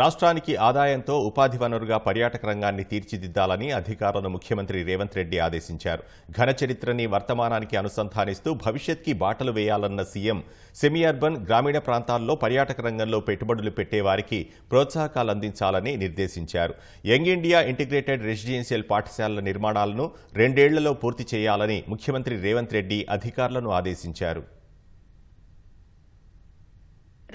రాష్ట్రానికి ఆదాయంతో ఉపాధి వనరుగా పర్యాటక రంగాన్ని తీర్చిదిద్దాలని అధికారులను ముఖ్యమంత్రి రేవంత్ రెడ్డి ఆదేశించారు. ఘన చరిత్రని వర్తమానానికి అనుసంధానిస్తూ భవిష్యత్కి బాటలు వేయాలన్న సీఎం సెమీ అర్బన్ గ్రామీణ ప్రాంతాల్లో పర్యాటక రంగంలో పెట్టుబడులు పెట్టేవారికి ప్రోత్సాహకాలు అందించాలని నిర్దేశించారు. యంగ్ ఇండియా ఇంటిగ్రేటెడ్ రెసిడెన్షియల్ పాఠశాలల నిర్మాణాలను రెండేళ్ళలో పూర్తి చేయాలని ముఖ్యమంత్రి రేవంత్ రెడ్డి అధికారులను ఆదేశించారు.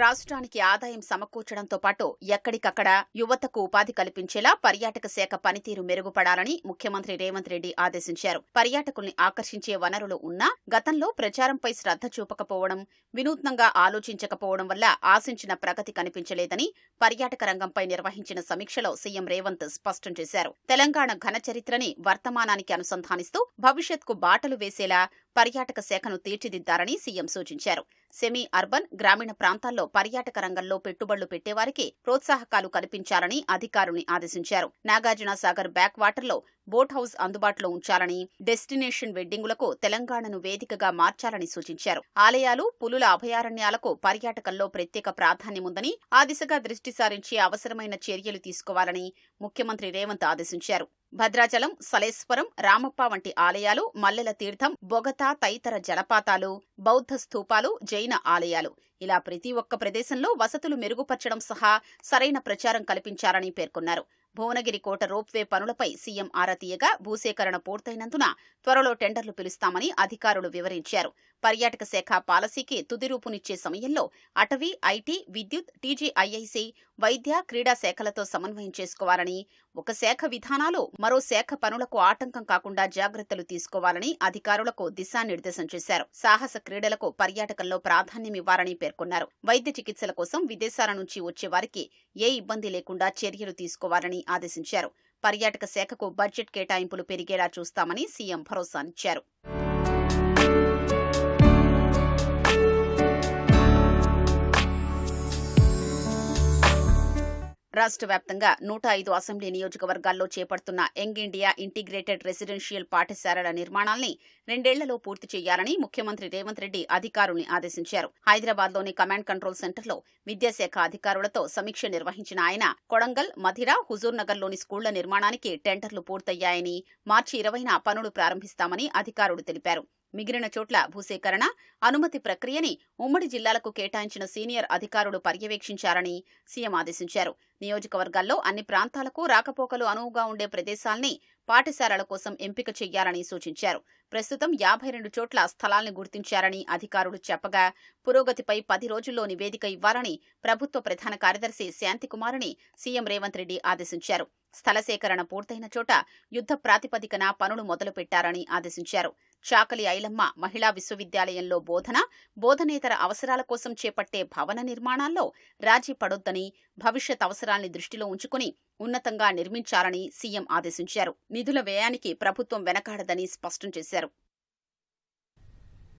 రాష్ట్రానికి ఆదాయం సమకూర్చడంతో పాటు ఎక్కడికక్కడ యువతకు ఉపాధి కల్పించేలా పర్యాటక శాఖ పనితీరు మెరుగుపడాలని ముఖ్యమంత్రి రేవంత్ రెడ్డి ఆదేశించారు. పర్యాటకుల్ని ఆకర్షించే వనరులు ఉన్నా గతంలో ప్రచారంపై శ్రద్ధ చూపకపోవడం వినూత్నంగా ఆలోచించకపోవడం వల్ల ఆశించిన ప్రగతి కనిపించలేదని పర్యాటక రంగంపై నిర్వహించిన సమీక్షలో సీఎం రేవంత్ స్పష్టం చేశారు. తెలంగాణ ఘన చరిత్రని వర్తమానానికి అనుసంధానిస్తూ భవిష్యత్కు బాటలు వేసేలా పర్యాటక శాఖను తీర్చిదిద్దారని సీఎం సూచించారు. సెమీ అర్బన్ గ్రామీణ ప్రాంతాల్లో పర్యాటక రంగంలో పెట్టుబడులు పెట్టేవారికి ప్రోత్సాహకాలు కల్పించాలని అధికారుల్ని ఆదేశించారు. నాగార్జున సాగర్ బ్యాక్ వాటర్లో బోట్ హౌస్ అందుబాటులో ఉంచాలని డెస్టినేషన్ వెడ్డింగులకు తెలంగాణను వేదికగా మార్చాలని సూచించారు. ఆలయాలు పులుల అభయారణ్యాలకు పర్యాటకంలో ప్రత్యేక ప్రాధాన్యముందని ఆ దిశగా దృష్టి సారించి అవసరమైన చర్యలు తీసుకోవాలని ముఖ్యమంత్రి రేవంత్ ఆదేశించారు. భద్రాచలం సలేశ్వరం రామప్ప వంటి ఆలయాలు మల్లెల తీర్థం బొగత తదితర జలపాతాలు బౌద్ధ స్థూపాలు జైన ఆలయాలు. ఇలా ప్రతి ఒక్క ప్రదేశంలో వసతులు మెరుగుపరచడం సహా సరైన ప్రచారం కల్పించారని పేర్కొన్నారు. భువనగిరి కోట రోప్వే పనులపై సీఎం ఆరా తీయగా భూసేకరణ పూర్తయినందున త్వరలో టెండర్లు పిలుస్తామని అధికారులు వివరించారు. పర్యాటక శాఖ పాలసీకి తుది రూపునిచ్చే సమయంలో అటవీ ఐటీ విద్యుత్ టీజీఐఐసి వైద్య క్రీడా శాఖలతో సమన్వయం చేసుకోవాలని ఒక శాఖ విధానాలు మరో శాఖ పనులకు ఆటంకం కాకుండా జాగ్రత్తలు తీసుకోవాలని అధికారులకు దిశానిర్దేశం చేశారు. సాహస క్రీడలకు పర్యాటకంలో ప్రాధాన్యమివ్వాలని పేర్కొన్నారు. వైద్య చికిత్సల కోసం విదేశాల నుంచి వచ్చే వారికి ఏ ఇబ్బంది లేకుండా చర్యలు తీసుకోవాలని ఆదేశించారు. పర్యాటక శాఖకు బడ్జెట్ కేటాయింపులు పెరిగేలా చూస్తామని సీఎం భరోసానిచ్చారు. రాష్ట్ర వ్యాప్తంగా నూట ఐదు అసెంబ్లీ నియోజకవర్గాల్లో చేపడుతున్న యంగ్ ఇండియా ఇంటిగ్రేటెడ్ రెసిడెన్షియల్ పాఠశాలల నిర్మాణాల్ని రెండేళ్ళలో పూర్తి చేయాలని ముఖ్యమంత్రి రేవంత్ రెడ్డి అధికారుల్ని ఆదేశించారు. హైదరాబాద్లోని కమాండ్ కంట్రోల్ సెంటర్లో విద్యాశాఖ అధికారులతో సమీక్ష నిర్వహించిన ఆయన కొడంగల్ మధిర హుజూర్ నగర్లోని స్కూళ్ళ నిర్మాణానికి టెండర్లు పూర్తయ్యాయని మార్చి ఇరవైన పనులు ప్రారంభిస్తామని అధికారులు తెలిపారు. మిగిలిన చోట్ల భూసేకరణ అనుమతి ప్రక్రియని ఉమ్మడి జిల్లాలకు కేటాయించిన సీనియర్ అధికారులు పర్యవేక్షించారని సీఎం ఆదేశించారు. నియోజకవర్గాల్లో అన్ని ప్రాంతాలకు రాకపోకలు అనువుగా ఉండే ప్రదేశాల్ని పాఠశాలల కోసం ఎంపిక చెయ్యాలని సూచించారు. ప్రస్తుతం యాభై రెండు చోట్ల స్థలాల్ని గుర్తించారని అధికారులు చెప్పగా పురోగతిపై పది రోజుల్లో నివేదిక ఇవ్వాలని ప్రభుత్వ ప్రధాన కార్యదర్శి శాంతికుమారిని సీఎం రేవంత్ రెడ్డి ఆదేశించారు. స్థల సేకరణ పూర్తయిన చోట యుద్ధ ప్రాతిపదికన పనులు మొదలుపెట్టారని ఆదేశించారు. చాకలి ఐలమ్మ మహిళా విశ్వవిద్యాలయంలో బోధన బోధనేతర అవసరాల కోసం చేపట్టే భవన నిర్మాణాల్లో రాజీ పడొద్దని భవిష్యత్ అవసరాల్ని దృష్టిలో ఉంచుకుని ఉన్నతంగా నిర్మించాలని సీఎం ఆదేశించారు. నిధుల వ్యయానికి ప్రభుత్వం వెనకాడదని స్పష్టం చేశారు.